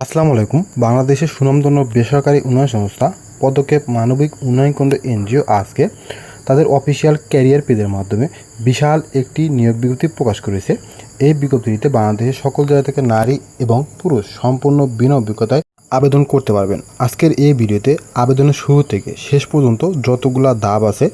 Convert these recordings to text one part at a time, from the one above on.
আসসালামু আলাইকুম। বাংলাদেশের সুনামধন্য বেসরকারি উন্নয়ন সংস্থা পদক্ষেপ মানবিক উন্নয়ন কেন্দ্র এনজিও আজকে তাদের অফিসিয়াল ক্যারিয়ার পেজের মাধ্যমে বিশাল একটি নিয়োগ বিজ্ঞপ্তি প্রকাশ করেছে। এই বিজ্ঞপ্তিতে বাংলাদেশের সকল জায়গা থেকে নারী এবং পুরুষ সম্পূর্ণ বিনা অভিজ্ঞতায় আবেদন করতে পারবেন। আজকের এই ভিডিওতে আবেদনের শুরু থেকে শেষ পর্যন্ত যতগুলা ধাপ আছে,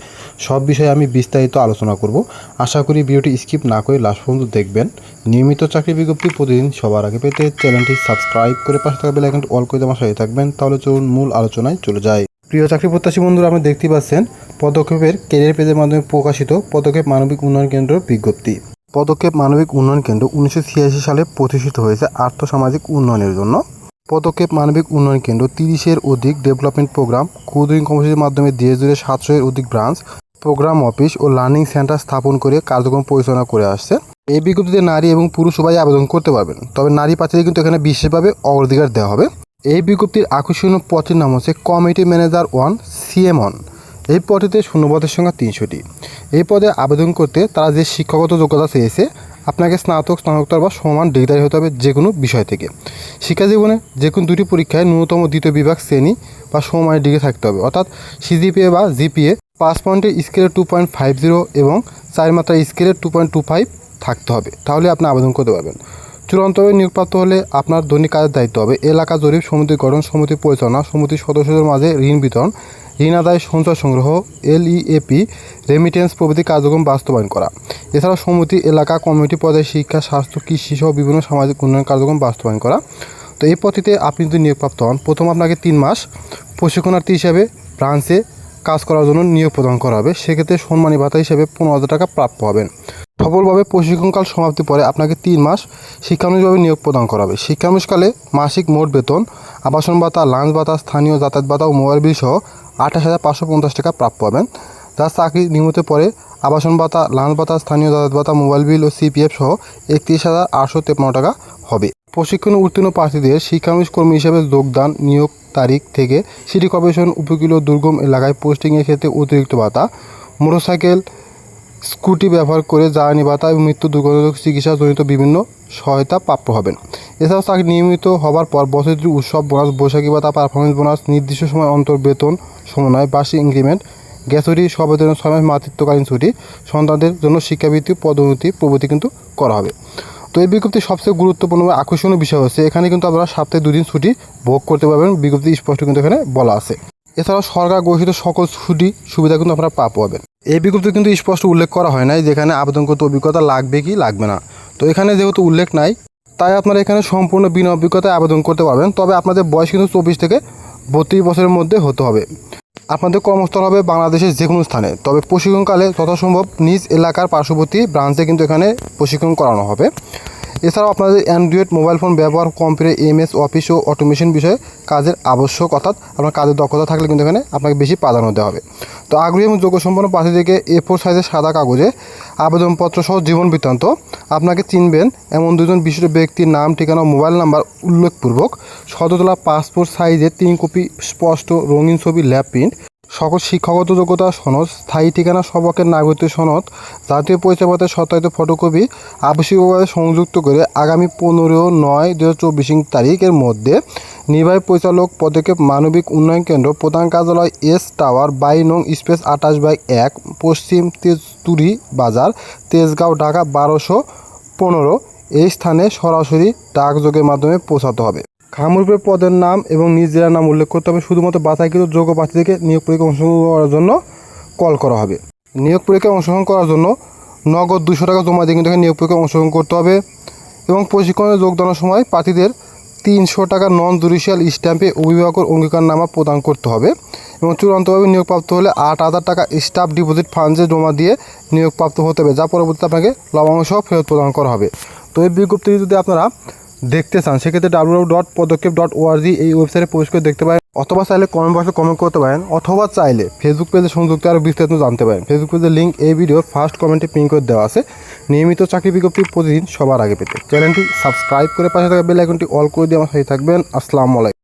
সব বিষয়ে আমি বিস্তারিত আলোচনা করব। আশা করি ভিডিওটি স্কিপ না করে লাস্ট পর্যন্ত দেখবেন। নিয়মিত চাকরি বিজ্ঞপ্তি প্রতিদিন সবার আগে পেতে চ্যানেলটি সাবস্ক্রাইব করে পাশে থাকা বেল অল করে দেওয়ার সাথে থাকবেন। তাহলে চলুন মূল আলোচনায় চলে যায় প্রিয় চাকরি প্রত্যাশী বন্ধুরা, আপনি দেখতে পাচ্ছেন পদক্ষেপের ক্যারিয়ার পেজের মাধ্যমে প্রকাশিত পদক্ষেপ মানবিক উন্নয়ন কেন্দ্র বিজ্ঞপ্তি। পদক্ষেপ মানবিক উন্নয়ন কেন্দ্র উনিশশো ছিয়াশি সালে প্রতিষ্ঠিত হয়েছে আর্থসামাজিক উন্নয়নের জন্য। পদক্ষেপ মানবিক উন্নয়ন কেন্দ্র, তিরিশের অধিক ডেভেলপমেন্ট প্রোগ্রাম, ক্ষুদ্রঋণ কর্মসূচির মাধ্যমে দেশ জুড়ে সাতশো এর অধিক ব্রাঞ্চ, প্রোগ্রাম অফিস ও লার্নিং সেন্টার স্থাপন করে কার্যক্রম পরিচালনা করে আসছে। এই বিজ্ঞপ্তিতে নারী এবং পুরুষ সবাই আবেদন করতে পারবেন, তবে নারী প্রার্থীদের কিন্তু এখানে বিশেষভাবে অগ্রাধিকার দেওয়া হবে। এই বিজ্ঞপ্তির আকর্ষণীয় পদের নাম হচ্ছে committee manager one, CM one. এই পদটিতে শূন্যপদের সংখ্যা তিনশোটি। এই পদে আবেদন করতে তারা যে শিক্ষাগত যোগ্যতা চেয়েছে আপনাকে স্নাতক, স্নাতকোত্তর বা সমান ডিগ্রি হতে হবে যে কোনো বিষয় থেকে। শিক্ষা জীবনে যে কোনো দুটি পরীক্ষায় ন্যূনতম দ্বিতীয় বিভাগ, শ্রেণি বা সমমানের ডিগ্রি থাকতে হবে। অর্থাৎ সিজিপিএ বা জিপিএ পাঁচ পয়েন্টের স্কেলে টু পয়েন্ট ফাইভ জিরো এবং চার মাত্রা স্কেলে টু পয়েন্ট টু ফাইভ থাকতে হবে। তাহলে আপনি আবেদন করতে পারবেন। চূড়ান্তভাবে নিয়োগপ্রাপ্ত হলে আপনার দৈনিক কাজের দায়িত্ব হবে। এলাকা জরিপ, সমিতি গঠন, সমিতি পরিচালনা, সমিতির সদস্যদের মাঝে ঋণ বিতরণ ঋণ আদায় সঞ্চয় সংগ্রহ এলইএপি রেমিটেন্স প্রভৃতি কার্যক্রম বাস্তবায়ন করা। এছাড়াও সমিতি এলাকা কমিটি পর্যায়ে শিক্ষা, স্বাস্থ্য, কৃষি সহ বিভিন্ন সামাজিক উন্নয়ন কার্যক্রম বাস্তবায়ন করা। তো এই পদ্ধতিতে আপনি যদি নিয়োগপ্রাপ্ত হন, প্রথম আপনাকে তিন মাস প্রশিক্ষণার্থী হিসেবে ব্রাঞ্চে কাজ করার জন্য নিয়োগ প্রদান করা হবে। সেক্ষেত্রে সম্মানী ভাতা হিসেবে পনেরো হাজার টাকা প্রাপ্য হবেন। সফলভাবে প্রশিক্ষণকাল সমাপ্তি পরে আপনাকে তিন মাস শিক্ষানুষ্ঠানভাবে নিয়োগ প্রদান করা হবে। শিক্ষানুষ্ঠানকালে মাসিক মোট বেতন, আবাসন ভাতা, লাঞ্চ ভাতা, স্থানীয় যাতায়াত ভাতা ও মোবাইল বিল সহ আঠাশ হাজার পাঁচশো পঞ্চাশ টাকা প্রাপ্য হবেন। যার চাকরি নিয়মিত পরে আবাসন ভাতা লাঞ্চ ভাতা, স্থানীয় যাতায়াত ভাতা, মোবাইল বিল ও সিপিএফ সহ একত্রিশ হাজার আটশো তেপান্ন টাকা হবে। প্রশিক্ষণে উত্তীর্ণ প্রার্থীদের শিক্ষানুষ কর্মী হিসেবে যোগদান, নিয়োগ তারিখ থেকে সিটি কর্পোরেশন, উপকূলীয় দুর্গম এলাকায় পোস্টিংয়ের ক্ষেত্রে অতিরিক্ত ভাতা, মোটরসাইকেল, স্কুটি ব্যবহার করে জ্বালানি ভাতা এবং মৃত্যু দুর্ঘটনাজনিত চিকিৎসাজনিত বিভিন্ন সহায়তা প্রাপ্য হবেন। এছাড়াও চাকরি নিয়মিত হবার পর বছরটি উৎসব, বোনাস, বৈশাখী ভাতা পারফরমেন্স বোনাস, নির্দিষ্ট সময় অন্তর বেতন, সমন্বয়, বার্ষিক ইনক্রিমেন্ট গ্যাসুরি সবেতন ছয় মাস মাতৃত্বকালীন ছুটি, সন্তানদের জন্য শিক্ষাবৃত্তি, পদোন্নতি প্রভৃতি কিন্তু করা হবে। তো এই বিজ্ঞপ্তির সবচেয়ে গুরুত্বপূর্ণ বা আকর্ষণীয় বিষয় হচ্ছে, এখানে কিন্তু আপনারা সপ্তাহে দুদিন ছুটি ভোগ করতে পারবেন। বিজ্ঞপ্তি স্পষ্ট কিন্তু এখানে বলা আছে। এছাড়াও সরকার ঘোষিত সকল ছুটি সুবিধা কিন্তু আপনারা পা পাবেন। এই বিজ্ঞপ্তি কিন্তু স্পষ্ট উল্লেখ করা হয় নাই, যেখানে আবেদন করতে অভিজ্ঞতা লাগবে কি লাগবে না। তো এখানে যেহেতু উল্লেখ নাই, তাই আপনারা এখানে সম্পূর্ণ বিনা অভিজ্ঞতায় আবেদন করতে পারবেন। তবে আপনাদের বয়স কিন্তু চব্বিশ থেকে বত্রিশ বছরের মধ্যে হতে হবে। আপনাদের কর্মস্থল হবে বাংলাদেশের যে কোনো স্থানে। তবে প্রশিক্ষণকালে যথাসম্ভব নিজ এলাকার পার্শ্ববর্তী ব্রাঞ্চে কিন্তু এখানে প্রশিক্ষণ করানো হবে। এছাড়াও আপনাদের অ্যান্ড্রয়েড মোবাইল ফোন ব্যবহার কম্পিউটার এমএস অফিস ও অটোমেশন বিষয়ে কাজের আবশ্যক, অর্থাৎ আপনার কাজের দক্ষতা থাকলে কিন্তু এখানে আপনাকে বেশি প্রাধান্য দেওয়া হবে। তো আগ্রহী এবং যোগ্য সম্পন্ন প্রার্থীদেরকে এ ফোর সাইজের সাদা কাগজে আবেদনপত্র সহ জীবন বৃত্তান্ত আপনাকে চিনবেন এমন দুজন বিশিষ্ট ব্যক্তির নাম, ঠিকানা মোবাইল নাম্বার উল্লেখপূর্বক। শততলা পাসপোর্ট সাইজের তিন কপি স্পষ্ট রঙিন ছবি ল্যাব প্রিন্ট সকল শিক্ষাগত যোগ্যতা সনদ, স্থায়ী ঠিকানা সবকের নাগরিক সনদ, জাতীয় পরিচয়পত্রের সত্যায়িত ফটোকপি আবশ্যিকভাবে সংযুক্ত করে আগামী পনেরো নয় দু হাজার চব্বিশ তারিখের মধ্যে নির্বাহী পরিচালক পদক্ষেপ মানবিক উন্নয়ন কেন্দ্র, প্রধান কার্যালয় এস টাওয়ার, বাই নং স্পেস আঠাশ বাই এক, পশ্চিম তেজতুরি বাজার, তেজগাঁও, ঢাকা বারোশো পনেরো। এই স্থানে সরাসরি ডাকযোগের মাধ্যমে পৌঁছাতে হবে। খামরুপের পদের নাম এবং নিজ জেলার নাম উল্লেখ করতে হবে। শুধুমাত্র বাছাইকৃত যোগ্য প্রার্থীদেরকে নিয়োগ পরীক্ষা অংশগ্রহণ করার জন্য কল করা হবে। নিয়োগ পরীক্ষায় অংশগ্রহণ করার জন্য নগদ দুশো টাকা জমা দিয়ে কিন্তু নিয়োগ পরীক্ষায় অংশগ্রহণ করতে হবে এবং প্রশিক্ষণে যোগদানের সময় প্রার্থীদের তিনশো টাকা নন জুডিশিয়াল স্ট্যাম্পে অভিভাবকের অঙ্গীকারনামা প্রদান করতে হবে এবং চূড়ান্তভাবে নিয়োগপ্রাপ্ত হলে আট হাজার টাকা স্টাফ ডিপোজিট ফান্ডে জমা দিয়ে নিয়োগপ্রাপ্ত হতে হবে। যা পরবর্তীতে আপনাকে লভ্যাংশ ফেরত প্রদান করা হবে। তো এই বিজ্ঞপ্তি যদি আপনারা দেখতে চান, সেক্ষেত্রে W dot Padakkhep dot ORG এই ওয়েবসাইটে প্রবেশ করে দেখতে পারেন। অথবা চাইলে কমেন্ট বক্সে কমেন্ট করতে পারেন, অথবা চাইলে ফেসবুক পেজে সংযুক্ত আরও বিস্তারিত জানতে পারেন। ফেসবুক পেজের লিঙ্ক এই ভিডিও ফার্স্ট কমেন্টে পিন করে দেওয়া আছে। নিয়মিত চাকরি বিজ্ঞপ্তি প্রতিদিন সবার আগে পেতে। চ্যানেলটি সাবস্ক্রাইব করে পাশে থাকা বেল আইকনটি অল করে দিয়ে আমার সাথে থাকবেন। আসসালামু আলাইকুম।